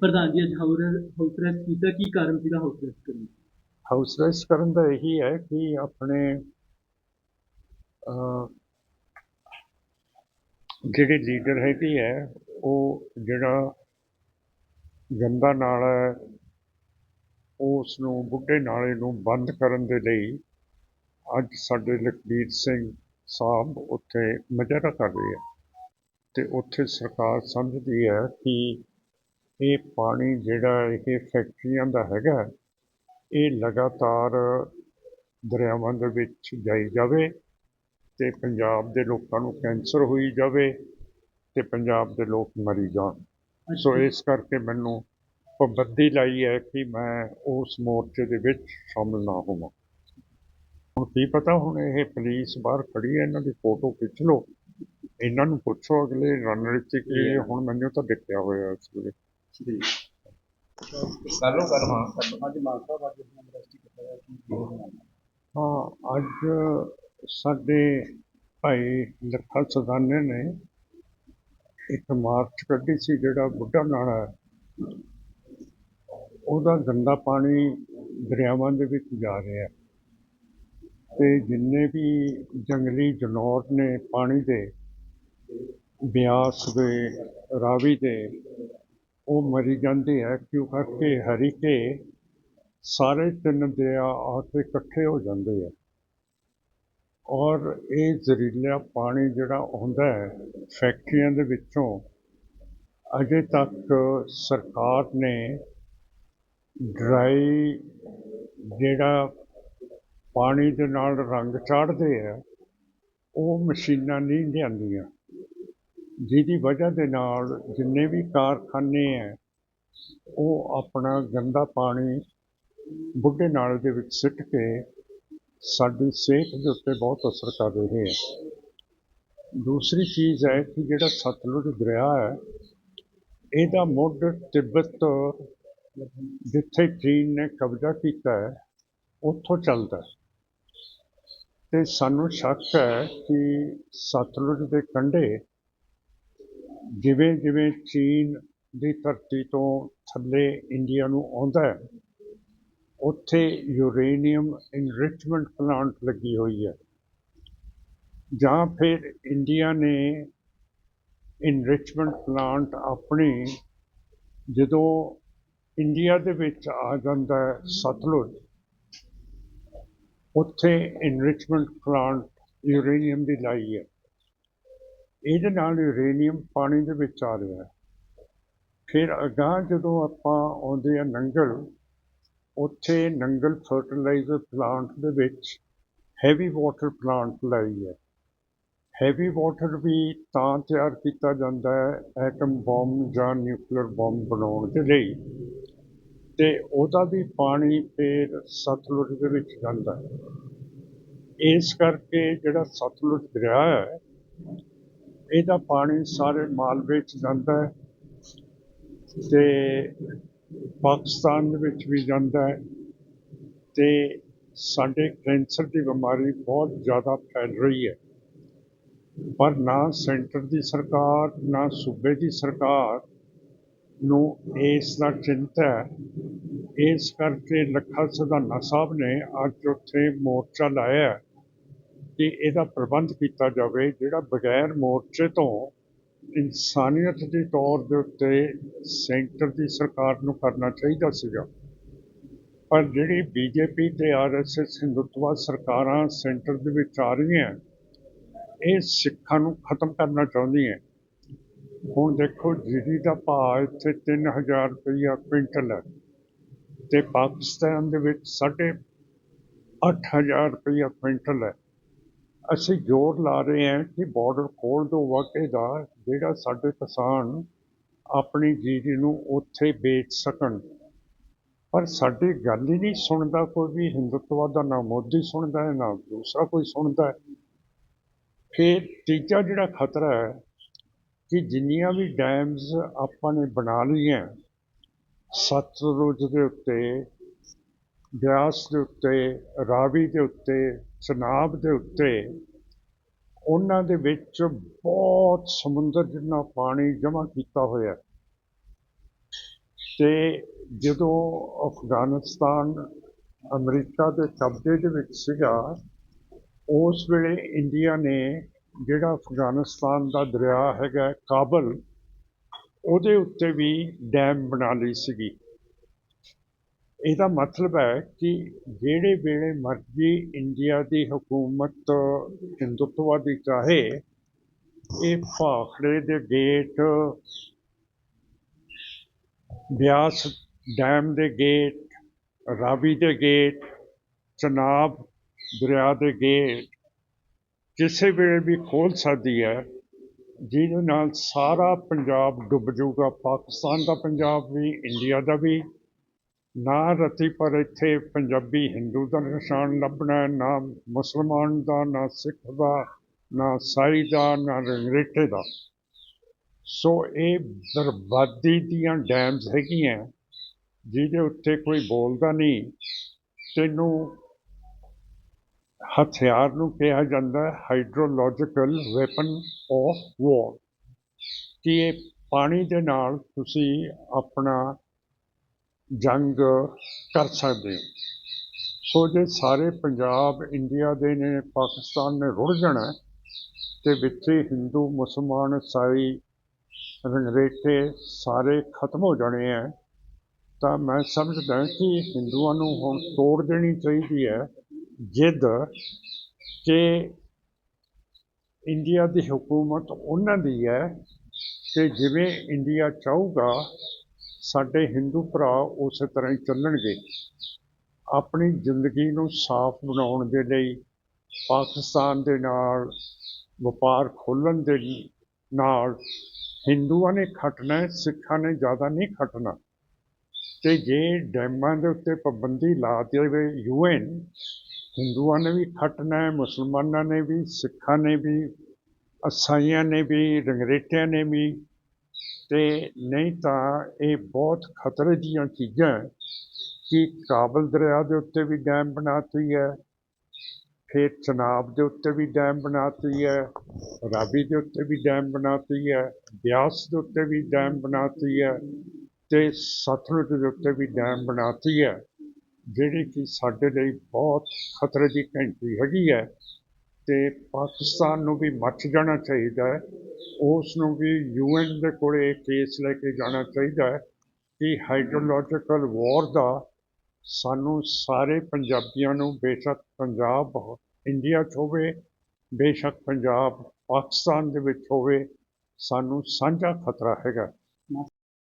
ਪ੍ਰਧਾਨ ਜੀ, ਅੱਜ ਹਾਊਸ ਅਰੈਸਟ ਕੀਤਾ, ਕੀ ਕਾਰਨ ਸੀਗਾ ਹਾਊਸ ਅਰੈਸਟ ਕਰਨ ਦਾ? ਹਾਊਸ ਅਰੈਸਟ ਕਰਨ ਦਾ ਇਹੀ ਹੈ ਕਿ ਆਪਣੇ ਜਿਹੜੇ ਲੀਡਰ ਹੈਗੇ ਹੈ, ਉਹ ਜਿਹੜਾ ਗੰਦਾ ਨਾਲਾ ਹੈ ਉਸ ਨੂੰ ਬੁੱਢੇ ਨਾਲੇ ਨੂੰ ਬੰਦ ਕਰਨ ਦੇ ਲਈ ਅੱਜ ਸਾਡੇ ਲਖਬੀਰ ਸਿੰਘ ਸਾਹਿਬ ਉੱਥੇ ਮੁਜ਼ਾਹਰਾ ਕਰ ਰਹੇ ਆ ਤੇ ਉੱਥੇ ਸਰਕਾਰ ਸਮਝਦੀ ਹੈ ਕਿ ਇਹ ਪਾਣੀ ਜਿਹੜਾ ਇਹ ਫੈਕਟਰੀਆਂ ਦਾ ਹੈਗਾ ਇਹ ਲਗਾਤਾਰ ਦਰਿਆਵਾਂ ਦੇ ਵਿੱਚ ਜਾਈ ਜਾਵੇ ਤੇ ਪੰਜਾਬ ਦੇ ਲੋਕਾਂ ਨੂੰ ਕੈਂਸਰ ਹੋਈ ਜਾਵੇ ਤੇ ਪੰਜਾਬ ਦੇ ਲੋਕ ਮਰੀ ਜਾਣ। ਸੋ ਇਸ ਕਰਕੇ ਮੈਨੂੰ ਪਾਬੰਦੀ ਲਾਈ ਹੈ ਕਿ ਮੈਂ ਉਸ ਮੋਰਚੇ ਦੇ ਵਿੱਚ ਸ਼ਾਮਲ ਨਾ ਹੋਵਾਂ। ਹੁਣ ਕੀ ਪਤਾ ਹੁਣ ਇਹ ਪੁਲਿਸ ਬਾਹਰ ਖੜੀ ਹੈ ਇਹਨਾਂ ਦੀ ਫੋਟੋ ਖਿੱਚ ਲਓ। ਇਹਨਾਂ ਨੂੰ ਪੁੱਛੋ ਅਗਲੇ ਰਣਨੀਤੀ ਕੀ ਹੁਣ ਮੈਨੂੰ ਤਾਂ ਦਿੱਤਿਆ ਹੋਇਆ ਇਸ ਵੇਲੇ। ਕਰ ਲਓ ਹਾਂ। ਅੱਜ ਅੱਜ ਕੀ ਹਾਂ ਅੱਜ ਸਾਡੇ ਭਾਈ ਲੱਖਾ ਸਦਾਨੇ ਨੇ ਇੱਕ ਮਾਰਚ ਕੱਢੀ ਸੀ ਜਿਹੜਾ ਬੁੱਢਾ ਨਾਲਾ ਹੈ। ਉਹਦਾ ਗੰਦਾ ਪਾਣੀ ਦਰਿਆਵਾਂ ਦੇ ਵਿੱਚ ਜਾ ਰਿਹਾ ਤੇ ਜਿੰਨੇ ਵੀ ਜੰਗਲੀ ਜਨੌਰ ਨੇ ਪਾਣੀ ਦੇ ਬਿਆਸ ਦੇ ਰਾਵੀ ਦੇ, ਉਹ ਮਰੀ ਜਾਂਦੇ ਹੈ ਕਿਉਂ ਕਰਕੇ ਹਰੀਕੇ ਸਾਰੇ ਤਿੰਨ ਦਰਿਆ ਆ ਕੇ ਇਕੱਠੇ ਹੋ ਜਾਂਦੇ ਆ। ਔਰ ਇਹ ਜ਼ਹਿਰੀਲਾ ਪਾਣੀ ਜਿਹੜਾ ਆਉਂਦਾ ਹੈ, ਫੈਕਟਰੀਆਂ ਦੇ ਵਿੱਚੋਂ ਅਜੇ ਤੱਕ ਸਰਕਾਰ ਨੇ ਡਰਾਈ ਜਿਹੜਾ ਪਾਣੀ ਦੇ ਨਾਲ ਰੰਗ ਚਾੜਦੇ ਆ, ਉਹ ਮਸ਼ੀਨਾਂ ਨਹੀਂ ਲਿਆਂਦੀਆਂ। ਜਿਹਦੀ ਵਜ੍ਹਾ ਦੇ ਨਾਲ ਜਿੰਨੇ ਵੀ ਕਾਰਖਾਨੇ ਹੈ ਉਹ ਆਪਣਾ ਗੰਦਾ ਪਾਣੀ ਬੁੱਢੇ ਨਾਲੇ ਦੇ ਵਿੱਚ ਸਿੱਟ ਕੇ ਸਾਡੀ ਸਿਹਤ ਦੇ ਉੱਤੇ ਬਹੁਤ ਅਸਰ ਕਰ ਰਹੇ ਹੈ ਦੂਸਰੀ ਚੀਜ਼ ਹੈ ਕਿ ਜਿਹੜਾ ਸਤਲੁਜ ਦਰਿਆ ਹੈ ਇਹਦਾ ਮੁੱਢ ਤਿੱਬਤ ਜਿੱਥੇ ਚੀਨ ਨੇ ਕਬਜ਼ਾ ਕੀਤਾ ਹੈ ਉੱਥੋਂ ਚੱਲਦਾ ਹੈ ਤੇ ਸਾਨੂੰ ਸ਼ੱਕ ਹੈ ਕਿ ਸਤਲੁਜ ਦੇ ਕੰਢੇ ਜਿਵੇਂ ਜਿਵੇਂ ਚੀਨ ਦੀ ਧਰਤੀ ਤੋਂ ਥੱਲੇ ਇੰਡੀਆ ਨੂੰ ਆਉਂਦਾ ਹੈ, ਉੱਥੇ ਯੂਰੇਨੀਅਮ ਇਨਰਿਚਮੈਂਟ ਪਲਾਂਟ ਲੱਗੀ ਹੋਈ ਹੈ। ਜਾਂ ਫਿਰ ਇੰਡੀਆ ਨੇ ਇਨਰਿਚਮੈਂਟ ਪਲਾਂਟ ਆਪਣੀ ਜਦੋਂ ਇੰਡੀਆ ਦੇ ਵਿੱਚ ਆ ਜਾਂਦਾ ਹੈ ਸਤਲੁਜ, ਉੱਥੇ ਇਨਰਿਚਮੈਂਟ ਪਲਾਂਟ ਯੂਰੇਨੀਅਮ ਦੀ ਲਾਈ ਹੈ। ਇਹਦੇ ਨਾਲ ਯੂਰੇਨੀਅਮ ਪਾਣੀ ਦੇ ਵਿੱਚ ਆ ਰਿਹਾ ਫਿਰ ਅਗਾਂਹ ਜਦੋਂ ਆਪਾਂ ਆਉਂਦੇ ਆ ਨੰਗਲ, ਉੱਥੇ ਨੰਗਲ ਫਰਟੀਲਾਈਜ਼ਰ ਪਲਾਂਟ ਦੇ ਵਿੱਚ ਹੈਵੀ ਵਾਟਰ ਪਲਾਂਟ ਲਾਈ ਹੈ। ਹੈਵੀ ਵਾਟਰ ਵੀ ਤਾਂ ਤਿਆਰ ਕੀਤਾ ਜਾਂਦਾ ਹੈ ਐਟਮ ਬੰਬ ਜਾਂ ਨਿਊਕਲੀਅਰ ਬੰਬ ਬਣਾਉਣ ਦੇ ਲਈ। ਤੇ ਉਹਦਾ ਵੀ ਪਾਣੀ ਫਿਰ ਸਤਲੁਜ ਦੇ ਵਿੱਚ ਜਾਂਦਾ ਹੈ। ਇਸ ਕਰਕੇ ਜਿਹੜਾ ਸਤਲੁਜ ਦਰਿਆ ਹੈ ਇਹਦਾ ਪਾਣੀ ਸਾਰੇ ਮਾਲਵੇ ਚ ਜਾਂਦਾ ਹੈ ਤੇ ਪਾਕਿਸਤਾਨ ਦੇ ਵਿੱਚ ਵੀ ਜਾਂਦਾ ਹੈ ਤੇ ਸਾਡੇ ਕੈਂਸਰ ਦੀ ਬਿਮਾਰੀ ਬਹੁਤ ਜ਼ਿਆਦਾ ਫੈਲ ਰਹੀ ਹੈ। ਪਰ ਨਾ ਸੈਂਟਰ ਦੀ ਸਰਕਾਰ, ਨਾ ਸੂਬੇ ਦੀ ਸਰਕਾਰ ਨੂੰ ਇਸ ਦਾ ਚਿੰਤਾ ਹੈ। ਇਸ ਕਰਕੇ ਲੱਖਾ ਸਦਾਨਾ ਸਾਹਿਬ ਨੇ ਅੱਜ ਉੱਥੇ ਮੋਰਚਾ ਲਾਇਆ ਕਿ ਇਹਦਾ ਪ੍ਰਬੰਧ ਕੀਤਾ ਜਾਵੇ, ਜਿਹੜਾ ਬਗੈਰ ਮੋਰਚੇ ਤੋਂ ਇਨਸਾਨੀਅਤ ਦੇ ਤੌਰ ਦੇ ਉੱਤੇ ਸੈਂਟਰ ਦੀ ਸਰਕਾਰ ਨੂੰ ਕਰਨਾ ਚਾਹੀਦਾ ਸੀਗਾ। ਪਰ ਜਿਹੜੀ ਬੀਜੇਪੀ ਤੇ ਆਰਐਸਐਸ ਹਿੰਦੂਤਵਾ ਸਰਕਾਰਾਂ ਸੈਂਟਰ ਦੇ ਵਿੱਚ ਆ ਰਹੀਆਂ, ਇਹ ਸਿੱਖਾਂ ਨੂੰ ਖਤਮ ਕਰਨਾ ਚਾਹੁੰਦੀਆਂ। ਹੁਣ ਦੇਖੋ, ਜੀਰੀ ਦਾ ਭਾਅ ਇੱਥੇ 3000 ਰੁਪਈਆ ਕੁਇੰਟਲ ਹੈ ਤੇ ਪਾਕਿਸਤਾਨ ਦੇ ਵਿੱਚ ਸਾਢੇ 8000 ਰੁਪਈਆ ਕੁਇੰਟਲ ਹੈ। ਅਸੀਂ ਜ਼ੋਰ ਲਾ ਰਹੇ ਹਾਂ ਕਿ ਬਾਰਡਰ ਖੋਲ੍ਹ ਦਿਓ ਵਾਕਈ ਦਾ, ਜਿਹੜਾ ਸਾਡੇ ਕਿਸਾਨ ਆਪਣੀ ਜੀਰੀ ਨੂੰ ਉੱਥੇ ਵੇਚ ਸਕਣ। ਪਰ ਸਾਡੀ ਗੱਲ ਹੀ ਨਹੀਂ ਸੁਣਦਾ ਕੋਈ ਵੀ ਹਿੰਦੁੱਤਵਾ ਦਾ ਨਾ ਮੋਦੀ ਸੁਣਦਾ ਹੈ, ਨਾ ਦੂਸਰਾ ਕੋਈ ਸੁਣਦਾ ਹੈ। ਫਿਰ ਤੀਜਾ ਜਿਹੜਾ ਖਤਰਾ ਹੈ ਕਿ ਜਿੰਨੀਆਂ ਵੀ ਡੈਮਸ ਆਪਾਂ ਨੇ ਬਣਾ ਲਈਆਂ ਸਤਲੁਜ ਦੇ ਉੱਤੇ, ਬਿਆਸ ਦੇ ਉੱਤੇ, ਰਾਵੀ ਦੇ ਉੱਤੇ ਸ਼ਨਾਬ ਦੇ ਉੱਤੇ ਉਹਨਾਂ ਦੇ ਵਿੱਚ ਬਹੁਤ ਸਮੁੰਦਰ ਜਿੰਨਾ ਪਾਣੀ ਜਮ੍ਹਾਂ ਕੀਤਾ ਹੋਇਆ ਹੈ। ਤੇ ਜਦੋਂ ਅਫਗਾਨਿਸਤਾਨ ਅਮਰੀਕਾ ਦੇ ਕਬਜ਼ੇ ਦੇ ਵਿੱਚ ਸੀਗਾ, ਉਸ ਵੇਲੇ ਇੰਡੀਆ ਨੇ ਜਿਹੜਾ ਅਫਗਾਨਿਸਤਾਨ ਦਾ ਦਰਿਆ ਹੈਗਾ ਕਾਬਲ, ਉਹਦੇ ਉੱਤੇ ਵੀ ਡੈਮ ਬਣਾ ਲਈ ਸੀਗੀ ਇਹਦਾ ਮਤਲਬ ਹੈ ਕਿ ਜਿਹੜੇ ਵੇਲੇ ਮਰਜ਼ੀ ਇੰਡੀਆ ਦੀ ਹਕੂਮਤ ਹਿੰਦੁੱਤਵਾਦੀ ਚਾਹੇ, ਇਹ ਭਾਖੜੇ ਦੇ ਗੇਟ, ਬਿਆਸ ਡੈਮ ਦੇ ਗੇਟ, ਰਾਵੀ ਦੇ ਗੇਟ, ਚਨਾਬ ਦਰਿਆ ਦੇ ਗੇਟ, ਕਿਸੇ ਵੇਲੇ ਵੀ ਖੋਲ ਸਕਦੀ ਹੈ, ਜਿਹਦੇ ਨਾਲ ਸਾਰਾ ਪੰਜਾਬ ਡੁੱਬ ਜਾਊਗਾ, ਪਾਕਿਸਤਾਨ ਦਾ ਪੰਜਾਬ ਵੀ, ਇੰਡੀਆ ਦਾ ਵੀ ਨਾ ਰਤੀ ਪਰ ਇੱਥੇ ਪੰਜਾਬੀ ਹਿੰਦੂ ਦਾ ਨਿਸ਼ਾਨ ਲੱਭਣਾ, ਨਾ ਮੁਸਲਮਾਨ ਦਾ, ਨਾ ਸਿੱਖ ਦਾ, ਨਾ ਸਾਈ ਦਾ, ਨਾ ਰੰਗਰੇਟੇ ਦਾ। ਸੋ ਇਹ ਬਰਬਾਦੀ ਦੀਆਂ ਡੈਮਸ ਹੈਗੀਆਂ, ਜਿਹਦੇ ਉੱਤੇ ਕੋਈ ਬੋਲਦਾ ਨਹੀਂ। ਤੈਨੂੰ ਹਥਿਆਰ ਨੂੰ ਕਿਹਾ ਜਾਂਦਾ ਹੈ ਹਾਈਡਰੋਲੋਜੀਕਲ ਵੈਪਨ ਆਫ ਵਾਰ ਕਿ ਇਹ ਪਾਣੀ ਦੇ ਨਾਲ ਤੁਸੀਂ ਆਪਣਾ ਜੰਗ ਕਰ ਸਕਦੇ ਹੋ। ਸੋ ਜੇ ਸਾਰੇ ਪੰਜਾਬ, ਇੰਡੀਆ ਦੇ ਨੇ, ਪਾਕਿਸਤਾਨ ਨੇ ਰੁੜ ਜਾਣਾ ਹੈ, ਤੇ ਵਿੱਚ ਹੀ ਹਿੰਦੂ, ਮੁਸਲਮਾਨ ਈਸਾਈ ਰੰਗਰੇਟੇ ਸਾਰੇ ਖਤਮ ਹੋ ਜਾਣੇ ਹੈ, ਤਾਂ ਮੈਂ ਸਮਝਦਾ ਕਿ ਹਿੰਦੂਆਂ ਨੂੰ ਹੁਣ ਤੋੜ ਦੇਣੀ ਚਾਹੀਦੀ ਹੈ। ਜਿੱਦ ਕਿ ਇੰਡੀਆ ਦੀ ਹਕੂਮਤ ਉਹਨਾਂ ਦੀ ਹੈ ਕਿ ਜਿਵੇਂ ਇੰਡੀਆ ਚਾਹੂਗਾ ਸਾਡੇ ਹਿੰਦੂ ਭਰਾ ਉਸੇ ਤਰ੍ਹਾਂ ਹੀ ਚੱਲਣਗੇ। ਆਪਣੀ ਜ਼ਿੰਦਗੀ ਨੂੰ ਸਾਫ਼ ਬਣਾਉਣ ਦੇ ਲਈ, ਪਾਕਿਸਤਾਨ ਦੇ ਨਾਲ, ਵਪਾਰ ਖੋਲ੍ਹਣ ਦੇ ਨਾਲ ਹਿੰਦੂਆਂ ਨੇ ਖਟਣਾ, ਸਿੱਖਾਂ ਨੇ ਜ਼ਿਆਦਾ ਨਹੀਂ ਖਟਣਾ। ਤੇ ਜੇ ਡੈਮਾਂ ਦੇ ਉੱਤੇ ਪਾਬੰਦੀ ਲਾ ਦੇਵੇ ਯੂਐਨ, ਹਿੰਦੂਆਂ ਨੇ ਵੀ ਖਟਣਾ ਹੈ ਮੁਸਲਮਾਨਾਂ ਨੇ ਵੀ, ਸਿੱਖਾਂ ਨੇ ਵੀ, ਅਸਾਈਆਂ ਨੇ ਵੀ, ਰੰਗਰੇਟਿਆਂ ਨੇ ਵੀ ਅਤੇ ਨਹੀਂ ਤਾਂ ਇਹ ਬਹੁਤ ਖਤਰੇ ਦੀਆਂ ਚੀਜ਼ਾਂ ਕਿ ਕਾਬਲ ਦਰਿਆ ਦੇ ਉੱਤੇ ਵੀ ਡੈਮ ਬਣਾਤੀ ਹੈ, ਫਿਰ ਚਨਾਬ ਦੇ ਉੱਤੇ ਵੀ ਡੈਮ ਬਣਾਤੀ ਹੈ, ਰਾਵੀ ਦੇ ਉੱਤੇ ਵੀ ਡੈਮ ਬਣਾਤੀ ਹੈ, ਬਿਆਸ ਦੇ ਉੱਤੇ ਵੀ ਡੈਮ ਬਣਾਤੀ ਹੈ ਤੇ ਸਤਲੁਜ ਦੇ ਉੱਤੇ ਵੀ ਡੈਮ ਬਣਾਤੀ ਹੈ, ਜਿਹੜੀ ਕਿ ਸਾਡੇ ਲਈ ਬਹੁਤ ਖਤਰੇ ਦੀ ਘੰਟੀ ਹੈਗੀ ਹੈ। ਤੇ ਪਾਕਿਸਤਾਨ ਨੂੰ ਵੀ ਮੱਚ ਜਾਣਾ ਚਾਹੀਦਾ ਹੈ। ਉਸ ਨੂੰ ਵੀ ਯੂਐਨ ਦੇ ਕੋਲ ਇਹ ਕੇਸ ਲੈ ਕੇ ਜਾਣਾ ਚਾਹੀਦਾ ਹੈ ਕਿ ਹਾਈਡਰੋਲੋਜੀਕਲ ਵਾਰ ਦਾ ਸਾਨੂੰ ਸਾਰੇ ਪੰਜਾਬੀਆਂ ਨੂੰ ਬੇਸ਼ੱਕ ਪੰਜਾਬ ਇੰਡੀਆ 'ਚ ਹੋਵੇ, ਬੇਸ਼ੱਕ ਪੰਜਾਬ, ਪਾਕਿਸਤਾਨ ਦੇ ਵਿੱਚ ਹੋਵੇ, ਸਾਨੂੰ ਸਾਂਝਾ ਖਤਰਾ ਹੈਗਾ।